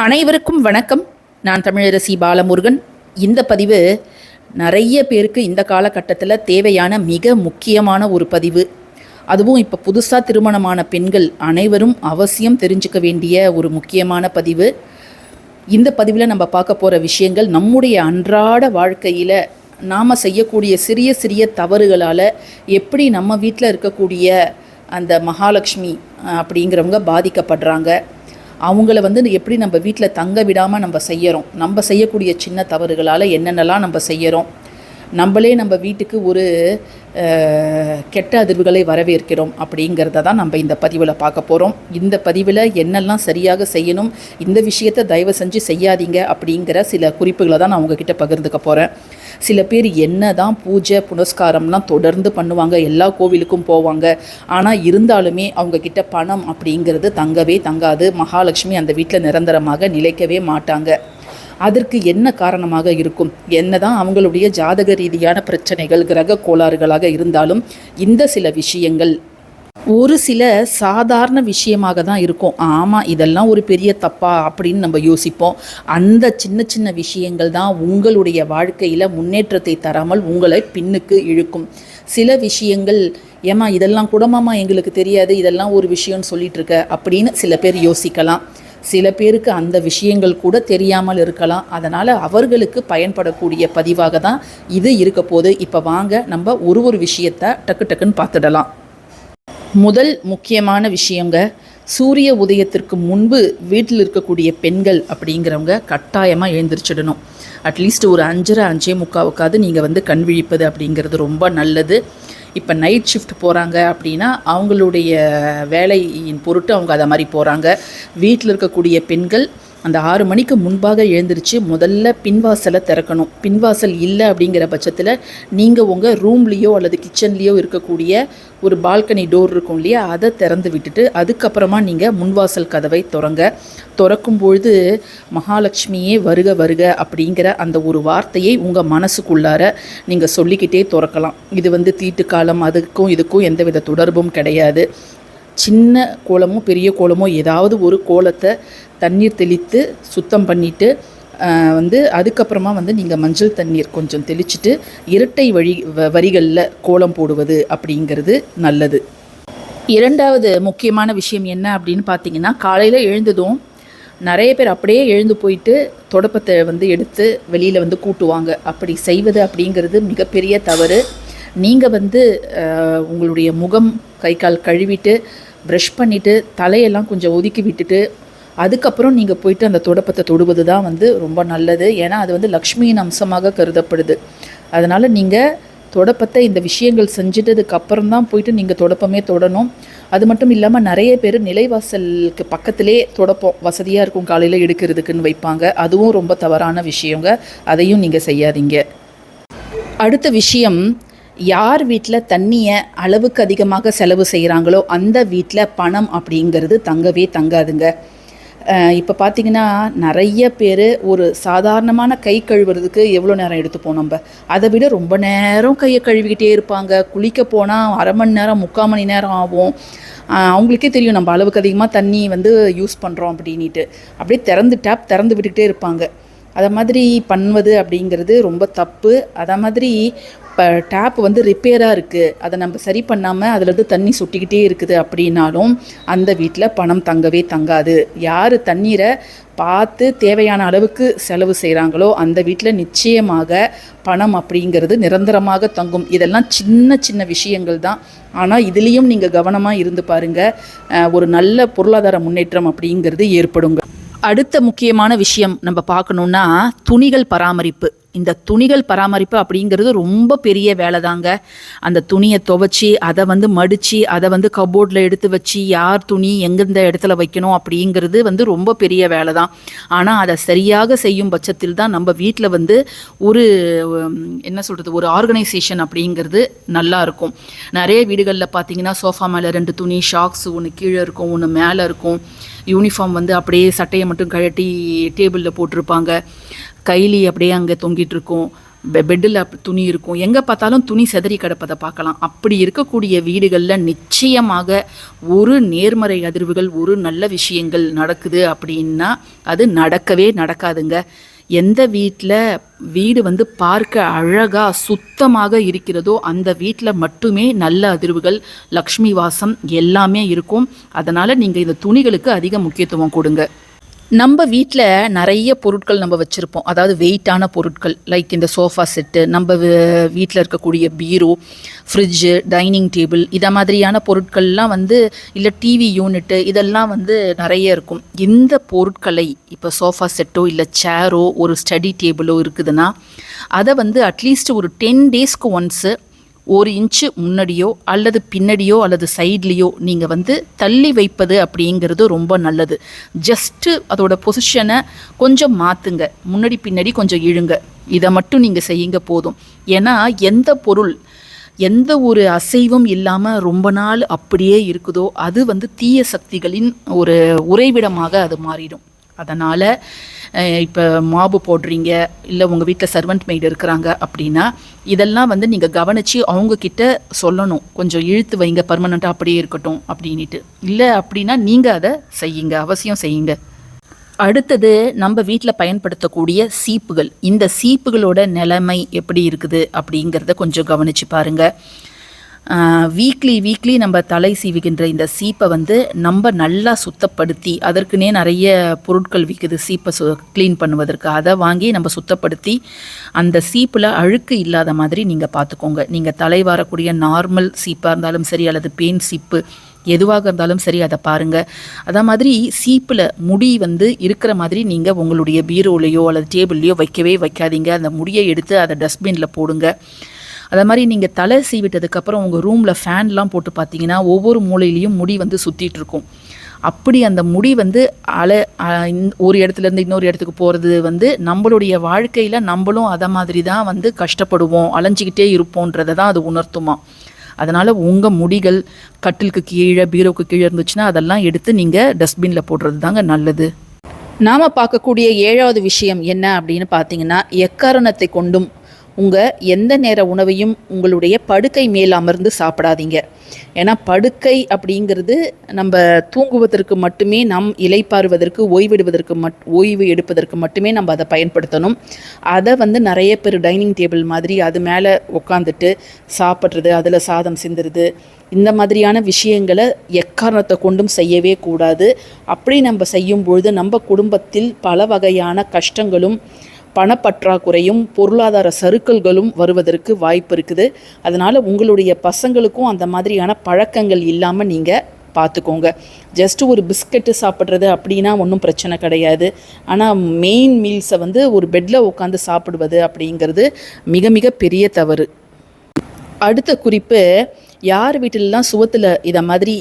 அனைவருக்கும் வணக்கம். நான் தமிழரசி பாலமுருகன். இந்த பதிவு நிறைய பேருக்கு இந்த காலகட்டத்தில் தேவையான மிக முக்கியமான ஒரு பதிவு. அதுவும் இப்போ புதுசாக திருமணமான பெண்கள் அனைவரும் அவசியம் தெரிஞ்சுக்க வேண்டிய ஒரு முக்கியமான பதிவு. இந்த பதிவில் நம்ம பார்க்க போகிற விஷயங்கள் நம்முடைய அன்றாட வாழ்க்கையில் நாம் செய்யக்கூடிய சிறிய சிறிய தவறுகளால் எப்படி நம்ம வீட்டில் இருக்கக்கூடிய அந்த மகாலட்சுமி அப்படிங்கிறவங்க பாதிக்கப்படுறாங்க. அவங்கள வந்து எப்படி நம்ம வீட்டில் தங்க விடாமல் நம்ம செய்கிறோம் நம்ம செய்யக்கூடிய சின்ன தவறுகளால் என்னென்னலாம் நம்ம செய்கிறோம் நம்மளே நம்ம வீட்டுக்கு ஒரு கெட்ட அதிர்வுகளை வரவேற்கிறோம் அப்படிங்கிறத தான் நம்ம இந்த பதிவில் பார்க்க போகிறோம் இந்த பதிவில் என்னெல்லாம் சரியாக செய்யணும் இந்த விஷயத்தை தயவு செஞ்சு செய்யாதீங்க அப்படிங்கிற சில குறிப்புகளை தான் நான் உங்ககிட்ட பகிர்ந்துக்க போகிறேன் சில பேர் என்ன தான் பூஜை புனஸ்காரம்லாம் தொடர்ந்து பண்ணுவாங்க எல்லா கோவிலுக்கும் போவாங்க. ஆனால் இருந்தாலுமே அவங்கக்கிட்ட பணம் அப்படிங்கிறது தங்கவே தங்காது. மகாலட்சுமி அந்த வீட்டில் நிரந்தரமாக நிலைக்கவே மாட்டாங்க. அதற்கு என்ன காரணமாக இருக்கும்? என்னதான் அவங்களுடைய ஜாதக ரீதியான பிரச்சனைகள் கிரக கோளாறுகளாக இருந்தாலும் இந்த சில விஷயங்கள் ஒரு சில சாதாரண விஷயமாக தான் இருக்கும். ஆமாம் இதெல்லாம் ஒரு பெரிய தப்பா அப்படின்னு நம்ம யோசிப்போம். அந்த சின்ன சின்ன விஷயங்கள் தான் உங்களுடைய வாழ்க்கையில் முன்னேற்றத்தை தராமல் உங்களை பின்னுக்கு இழுக்கும். சில விஷயங்கள் ஏமா இதெல்லாம் கூடமாமா எங்களுக்கு தெரியாது இதெல்லாம் ஒரு விஷயம்னு சொல்லிட்டு இருக்க அப்படின்னு சில பேர் யோசிக்கலாம். சில பேருக்கு அந்த விஷயங்கள் கூட தெரியாமல் இருக்கலாம். அதனால் அவர்களுக்கு பயன்படக்கூடிய பதிவாக தான் இது இருக்க போது. இப்போ வாங்க நம்ம ஒரு ஒரு விஷயத்தை டக்கு டக்குன்னு பார்த்துடலாம். முதல் முக்கியமான விஷயங்க சூரிய உதயத்திற்கு முன்பு வீட்டில் இருக்கக்கூடிய பெண்கள் அப்படிங்கிறவங்க கட்டாயமாக எழுந்திரிச்சிடணும். அட்லீஸ்ட் ஒரு அஞ்சரை அஞ்சே முக்காவுக்காவது நீங்கள் வந்து கண் விழிப்பது அப்படிங்கிறது ரொம்ப நல்லது. இப்போ நைட் ஷிஃப்ட் போகிறாங்க அப்படின்னா அவங்களுடைய வேலையின் பொருட்டு அவங்க அதை மாதிரி போகிறாங்க வீட்டில் இருக்கக்கூடிய பெண்கள் அந்த ஆறு மணிக்கு முன்பாக எழுந்திருச்சு முதல்ல பின்வாசலை திறக்கணும். பின்வாசல் இல்லை அப்படிங்கிற பட்சத்தில் நீங்கள் உங்கள் ரூம்லேயோ அல்லது கிச்சன்லேயோ இருக்கக்கூடிய ஒரு பால்கனி டோர் இருக்கும் இல்லையா? அதை திறந்து விட்டுட்டு அதுக்கப்புறமா நீங்கள் முன்வாசல் கதவை திறங்க. திறக்கும் பொழுது மகாலட்சுமியே வருக வருக அப்படிங்கிற அந்த ஒரு வார்த்தையை உங்கள் மனசுக்குள்ளார நீங்கள் சொல்லிக்கிட்டே திறக்கலாம். இது வந்து தீட்டு காலம் அதுக்கும் இதுக்கும் எந்தவித தொடர்பும் கிடையாது. சின்ன கோலமோ பெரிய கோலமோ ஏதாவது ஒரு கோலத்தை தண்ணீர் தெளித்து சுத்தம் பண்ணிவிட்டு வந்து அதுக்கப்புறமா வந்து நீங்கள் மஞ்சள் தண்ணீர் கொஞ்சம் தெளிச்சுட்டு இரட்டை வழி வ வரிகளில் கோலம் போடுவது அப்படிங்கிறது நல்லது. இரண்டாவது முக்கியமான விஷயம் என்ன அப்படின்னு பார்த்தீங்கன்னா காலையில் எழுந்ததும் நிறைய பேர் அப்படியே எழுந்து போயிட்டு தொடப்பத்தை வந்து எடுத்து வெளியில் வந்து கூட்டுவாங்க. அப்படி செய்வது அப்படிங்கிறது மிகப்பெரிய தவறு. நீங்கள் வந்து உங்களுடைய முகம் கை கால் கழுவிட்டு ப்ரஷ் பண்ணிவிட்டு தலையெல்லாம் கொஞ்சம் ஒதுக்கி விட்டுட்டு அதுக்கப்புறம் நீங்கள் போயிட்டு அந்த தொடப்பத்தை தொடுவது தான் வந்து ரொம்ப நல்லது. ஏன்னா அது வந்து லக்ஷ்மியின் அம்சமாக கருதப்படுது. அதனால் நீங்கள் தொடப்பத்தை இந்த விஷயங்கள் செஞ்சிட்டதுக்கு அப்புறம் தான் போயிட்டு நீங்கள் தொடப்பமே தொடணும். அது மட்டும் இல்லாமல் நிறைய பேர் நிலைவாசலுக்கு பக்கத்திலே தொடப்பம் வசதியாக இருக்கும் காலையில் எடுக்கிறதுக்குன்னு வைப்பாங்க. அதுவும் ரொம்ப தவறான விஷயங்க. அதையும் நீங்கள் செய்யாதீங்க. அடுத்த விஷயம் யார் வீட்டில் தண்ணியை அளவுக்கு அதிகமாக செலவு செய்கிறாங்களோ அந்த வீட்டில் பணம் அப்படிங்கிறது தங்கவே தங்காதுங்க. இப்போ பார்த்தீங்கன்னா நிறைய பேர் ஒரு சாதாரணமான கை கழுவுறதுக்கு எவ்வளோ நேரம் எடுத்துப்போம் நம்ம? அதை விட ரொம்ப நேரம் கையை கழுவிக்கிட்டே இருப்பாங்க. குளிக்க போனால் அரை மணி நேரம் முக்கால் மணி நேரம் ஆகும். அவங்களுக்கே தெரியும் நம்ம அளவுக்கு அதிகமாக தண்ணி வந்து யூஸ் பண்ணுறோம் அப்படின்ட்டு அப்படியே திறந்து டேப் திறந்து விட்டுக்கிட்டே இருப்பாங்க. அதை மாதிரி பண்ணுவது அப்படிங்கிறது ரொம்ப தப்பு. அதை மாதிரி இப்போ டேப் வந்து ரிப்பேராக இருக்குது அதை நம்ம சரி பண்ணாமல் அதுலேருந்து தண்ணி சுட்டிக்கிட்டே இருக்குது அப்படின்னாலும் அந்த வீட்டில் பணம் தங்கவே தங்காது. யார் தண்ணீரை பார்த்து தேவையான அளவுக்கு செலவு செய்கிறாங்களோ அந்த வீட்டில் நிச்சயமாக பணம் அப்படிங்கிறது நிரந்தரமாக தங்கும். இதெல்லாம் சின்ன சின்ன விஷயங்கள் தான். ஆனால் இதுலேயும் நீங்கள் கவனமாக இருந்து பாருங்கள் ஒரு நல்ல பொருளாதார முன்னேற்றம் அப்படிங்கிறது ஏற்படுங்க. அடுத்த முக்கியமான விஷயம் நம்ம பார்க்கணுன்னா துணிகள் பராமரிப்பு. இந்த துணிகள் பராமரிப்பு அப்படிங்கிறது ரொம்ப பெரிய வேலை தாங்க அந்த துணியை துவைச்சி அதை வந்து மடித்து அதை வந்து கபோர்டில் எடுத்து வச்சு யார் துணி எங்கெந்த இடத்துல வைக்கணும் அப்படிங்கிறது வந்து ரொம்ப பெரிய வேலை தான் ஆனால் அதை சரியாக செய்யும் பட்சத்தில் தான் நம்ம வீட்டில் வந்து ஒரு என்ன சொல்கிறது ஒரு ஆர்கனைசேஷன் அப்படிங்கிறது நல்லா இருக்கும். நிறைய வீடுகளில் பார்த்தீங்கன்னா சோஃபா மேலே ரெண்டு துணி ஷாக்ஸ் ஒன்று கீழே இருக்கும் ஒன்று மேலே இருக்கும். யூனிஃபார்ம் வந்து அப்படியே சட்டையை மட்டும் கழட்டி டேபிளில் போட்டிருப்பாங்க. கைலி அப்படியே அங்கே தொங்கிட்டு இருக்கும். பெட்டில் துணி இருக்கும். எங்கே பார்த்தாலும் துணி செதறி கிடப்பதை பார்க்கலாம். அப்படி இருக்கக்கூடிய வீடுகளில் நிச்சயமாக ஒரு நேர்மறை அதிர்வுகள் ஒரு நல்ல விஷயங்கள் நடக்குது அப்படின்னா அது நடக்கவே நடக்காதுங்க. எந்த வீட்டில் வீடு வந்து பார்க்க அழகாக சுத்தமாக இருக்கிறதோ அந்த வீட்டில் மட்டுமே நல்ல அதிர்வுகள் லக்ஷ்மி வாசம் எல்லாமே இருக்கும். அதனால் நீங்கள் இந்த துணிகளுக்கு அதிக முக்கியத்துவம் கொடுங்க. நம்ம வீட்டில் நிறைய பொருட்கள் நம்ம வச்சுருப்போம். அதாவது வெயிட்டான பொருட்கள் லைக் இந்த சோஃபா செட்டு நம்ம வீட்டில் இருக்கக்கூடிய பீரோ ஃப்ரிட்ஜு டைனிங் டேபிள் இதை மாதிரியான பொருட்கள்லாம் வந்து இல்லை டிவி யூனிட்டு இதெல்லாம் வந்து நிறைய இருக்கும். இந்த பொருட்களை இப்போ சோஃபா செட்டோ இல்லை சேரோ ஒரு ஸ்டடி டேபிளோ இருக்குதுன்னா அதை வந்து அட்லீஸ்ட் ஒரு டென் டேஸ்க்கு ஒன்ஸு ஒரு இன்ச்சு முன்னாடியோ அல்லது பின்னாடியோ அல்லது சைட்லேயோ நீங்கள் வந்து தள்ளி வைப்பது அப்படிங்கிறது ரொம்ப நல்லது. ஜஸ்ட்டு அதோட பொசிஷனை கொஞ்சம் மாற்றுங்க முன்னாடி பின்னாடி கொஞ்சம் இழுங்க. இதை மட்டும் நீங்கள் செய்யுங்க போதும். ஏன்னா எந்த பொருள் எந்த ஒரு அசைவும் இல்லாமல் ரொம்ப நாள் அப்படியே இருக்குதோ அது வந்து தீய சக்திகளின் ஒரு உறைவிடமாக அது மாறிடும். அதனால் இப்போ மாபு போடுறீங்க இல்லை உங்கள் வீட்டில் சர்வெண்ட் மெய்டு இருக்கிறாங்க அப்படின்னா இதெல்லாம் வந்து நீங்கள் கவனித்து அவங்கக்கிட்ட சொல்லணும். கொஞ்சம் இழுத்து வைங்க பர்மனெண்ட்டாக அப்படியே இருக்கட்டும் அப்படின்ட்டு இல்லை அப்படின்னா நீங்கள் அதை செய்யுங்க அவசியம் செய்யுங்க. அடுத்தது நம்ம வீட்டில் பயன்படுத்தக்கூடிய சீப்புகள். இந்த சீப்புகளோட நிலைமை எப்படி இருக்குது அப்படிங்கிறத கொஞ்சம் கவனித்து பாருங்கள் வீக்லி வீக்லி நம்ம தலை சீவுகின்ற இந்த சீப்பை வந்து நம்ம நல்லா சுத்தப்படுத்தி அதற்குனே நிறைய பொருட்கள் விற்குது சீப்பை சு க்ளீன் பண்ணுவதற்கு. அதை வாங்கி நம்ம சுத்தப்படுத்தி அந்த சீப்பில் அழுக்கு இல்லாத மாதிரி நீங்கள் பார்த்துக்கோங்க. நீங்கள் தலை வரக்கூடிய நார்மல் சீப்பாக இருந்தாலும் சரி அல்லது பெயின் சீப்பு எதுவாக இருந்தாலும் சரி அதை பாருங்கள் அதே மாதிரி சீப்பில் முடி வந்து இருக்கிற மாதிரி நீங்கள் உங்களுடைய பீரோலையோ அல்லது டேபிள்லையோ வைக்கவே வைக்காதீங்க. அந்த முடியை எடுத்து அதை டஸ்ட்பினில் போடுங்க. அதே மாதிரி நீங்கள் தலை சீவிட்டதுக்கப்புறம் உங்கள் ரூமில் ஃபேன்லாம் போட்டு பார்த்தீங்கன்னா ஒவ்வொரு மூலையிலையும் முடி வந்து சுற்றிட்டு இருக்கும். அப்படி அந்த முடி வந்து அலை ஒரு இடத்துலேருந்து இன்னொரு இடத்துக்கு போகிறது வந்து நம்மளுடைய வாழ்க்கையில் நம்மளும் அதை மாதிரி தான் வந்து கஷ்டப்படுவோம் அலைஞ்சிக்கிட்டே இருப்போன்றதை தான் அது உணர்த்துமா. அதனால் உங்கள் முடிகள் கட்டிலுக்கு கீழே பீரோக்கு கீழே இருந்துச்சுன்னா அதெல்லாம் எடுத்து நீங்கள் டஸ்ட்பினில் போடுறது தாங்க நல்லது. நாம் பார்க்கக்கூடிய ஏழாவது விஷயம் என்ன அப்படின்னு பார்த்தீங்கன்னா எக்காரணத்தை கொண்டும் உங்கள் எந்த நேர உணவையும் உங்களுடைய படுக்கை மேல் அமர்ந்து சாப்பிடாதீங்க. ஏன்னா படுக்கை அப்படிங்கிறது நம்ம தூங்குவதற்கு மட்டுமே நம் இலைப்பாறுவதற்கு ஓய்வெடுவதற்கு மட் ஓய்வு எடுப்பதற்கு மட்டுமே நம்ம அதை பயன்படுத்தணும். அதை வந்து நிறைய பேர் டைனிங் டேபிள் மாதிரி அது மேலே உட்காந்துட்டு சாப்பிட்றது அதில் சாதம் சிந்துறது இந்த மாதிரியான விஷயங்களை எக்காரணத்தை கொண்டும் செய்யவே கூடாது. அப்படி நம்ம செய்யும் பொழுது நம்ம குடும்பத்தில் பல வகையான கஷ்டங்களும் பணப்பற்றாக்குறையும் பொருளாதார சறுக்கல்களும் வருவதற்கு வாய்ப்பு இருக்குது. அதனால் உங்களுடைய பசங்களுக்கும் அந்த மாதிரியான பழக்கங்கள் இல்லாமல் நீங்கள் பார்த்துக்கோங்க ஜஸ்ட் ஒரு பிஸ்கட்டு சாப்பிட்றது அப்படின்னா ஒன்றும் பிரச்சனை கிடையாது. ஆனால் மெயின் மீல்ஸை வந்து ஒரு பெட்டில் உட்காந்து சாப்பிடுவது அப்படிங்கிறது மிக மிக பெரிய தவறு. அடுத்த குறிப்பு யார் வீட்டிலலாம் சுவத்தில் இதை மாதிரி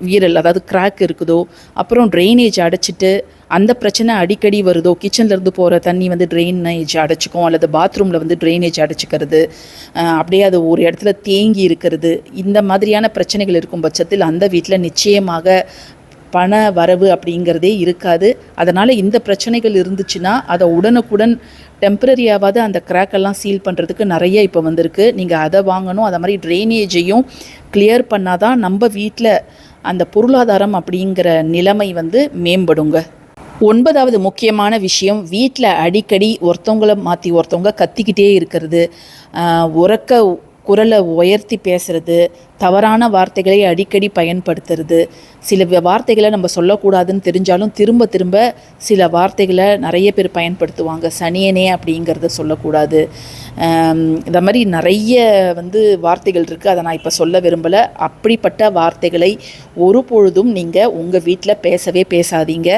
வீரல் அதாவது கிராக் இருக்குதோ அப்புறம் ட்ரைனேஜ் அடைச்சிட்டு அந்த பிரச்சனை அடிக்கடி வருதோ கிச்சன்லேருந்து போகிற தண்ணி வந்து ட்ரைனேஜ் அடைச்சிக்கும் அல்லது பாத்ரூமில் வந்து ட்ரைனேஜ் அடைச்சிக்கிறது அப்படியே அது ஒரு இடத்துல தேங்கி இருக்கிறது இந்த மாதிரியான பிரச்சனைகள் இருக்கும் பட்சத்தில் அந்த வீட்டில் நிச்சயமாக பண வரவு அப்படிங்கிறதே இருக்காது. அதனால் இந்த பிரச்சனைகள் இருந்துச்சுன்னா அதை உடனுக்குடன் டெம்பரரியாவது அந்த கிராக்கெல்லாம் சீல் பண்ணுறதுக்கு நிறைய இப்போ வந்திருக்கு. நீங்கள் அதை வாங்கணும் அதை மாதிரி ட்ரைனேஜையும் கிளியர் பண்ணாதான் நம்ம வீட்டில் அந்த பொருளாதாரம் அப்படிங்கிற நிலைமை வந்து மேம்படுங்க. ஒன்பதாவது முக்கியமான விஷயம் வீட்டில் அடிக்கடி ஒருத்தவங்கள மாற்றி ஒருத்தவங்க கத்திக்கிட்டே இருக்கிறது. உறக்க குரலை உயர்த்தி பேசுறது தவறான வார்த்தைகளை அடிக்கடி பயன்படுத்துறது சில வார்த்தைகளை நம்ம சொல்லக்கூடாதுன்னு தெரிஞ்சாலும் திரும்ப திரும்ப சில வார்த்தைகளை நிறைய பேர் பயன்படுத்துவாங்க. சனியனே அப்படிங்கிறத சொல்லக்கூடாது. இந்த மாதிரி நிறைய வந்து வார்த்தைகள் இருக்குது அதை நான் இப்போ சொல்ல விரும்பலை. அப்படிப்பட்ட வார்த்தைகளை ஒரு பொழுதும் நீங்கள் உங்கள் வீட்டில் பேசவே பேசாதீங்க.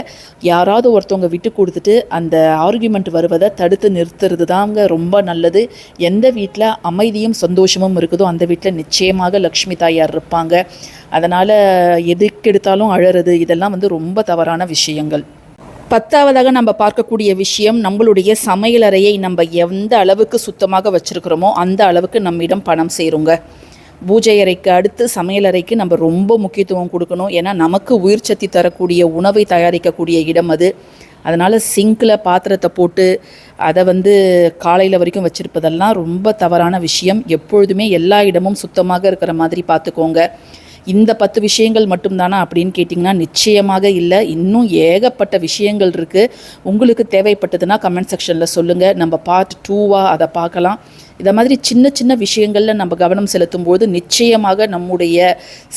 யாராவது ஒருத்தவங்க விட்டு கொடுத்துட்டு அந்த ஆர்குமெண்ட் வருவதை தடுத்து நிறுத்துறது தாங்க ரொம்ப நல்லது. எந்த வீட்டில் அமைதியும் சந்தோஷமும் இருக்குதோ அந்த வீட்டில் நிச்சயமாக லக்ஷ்மி தாயார் இருப்பாங்க. அதனால் எதுக்கெடுத்தாலும் அழறது இதெல்லாம் வந்து ரொம்ப தவறான விஷயங்கள். பத்தாவதாக நம்ம பார்க்கக்கூடிய விஷயம் நம்மளுடைய சமையலறையை நம்ம எந்த அளவுக்கு சுத்தமாக வச்சுருக்கிறோமோ அந்த அளவுக்கு நம்மிடம் பணம் சேருங்க. பூஜை அறைக்கு அடுத்து சமையலறைக்கு நம்ம ரொம்ப முக்கியத்துவம் கொடுக்கணும். ஏன்னா நமக்கு உயிர் சக்தி தரக்கூடிய உணவை தயாரிக்கக்கூடிய இடம் அது. அதனால் சிங்கில் பாத்திரத்தை போட்டு அதை வந்து காலையில் வரைக்கும் வச்சுருப்பதெல்லாம் ரொம்ப தவறான விஷயம். எப்பொழுதுமே எல்லா இடமும் சுத்தமாக இருக்கிற மாதிரி பார்த்துக்கோங்க. இந்த பத்து விஷயங்கள் மட்டும்தானா அப்படின்னு கேட்டிங்கன்னா நிச்சயமாக இல்லை. இன்னும் ஏகப்பட்ட விஷயங்கள் இருக்குது உங்களுக்கு தேவைப்பட்டதுன்னா கமெண்ட் செக்ஷனில் சொல்லுங்கள் நம்ம பார்ட் டூவாக அதை பார்க்கலாம். இதை மாதிரி சின்ன சின்ன விஷயங்களில் நம்ம கவனம் செலுத்தும் போது நிச்சயமாக நம்முடைய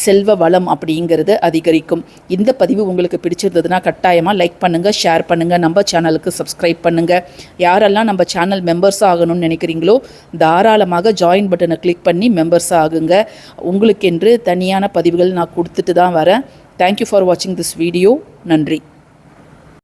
செல்வ வளம் அப்படிங்கிறது அதிகரிக்கும். இந்த பதிவு உங்களுக்கு பிடிச்சிருந்ததுன்னா கட்டாயமாக லைக் பண்ணுங்கள் ஷேர் பண்ணுங்கள் நம்ம சேனலுக்கு சப்ஸ்கிரைப் பண்ணுங்கள் யாரெல்லாம் நம்ம சேனல் மெம்பர்ஸ் ஆகணும்னு நினைக்கிறீங்களோ தாராளமாக ஜாயின் பட்டனை கிளிக் பண்ணி மெம்பர்ஸ் ஆகுங்க. உங்களுக்கென்று தனியான பதிவுகள் நான் கொடுத்துட்டு தான் வரேன். தேங்க்யூ ஃபார் வாட்சிங் திஸ் வீடியோ நன்றி.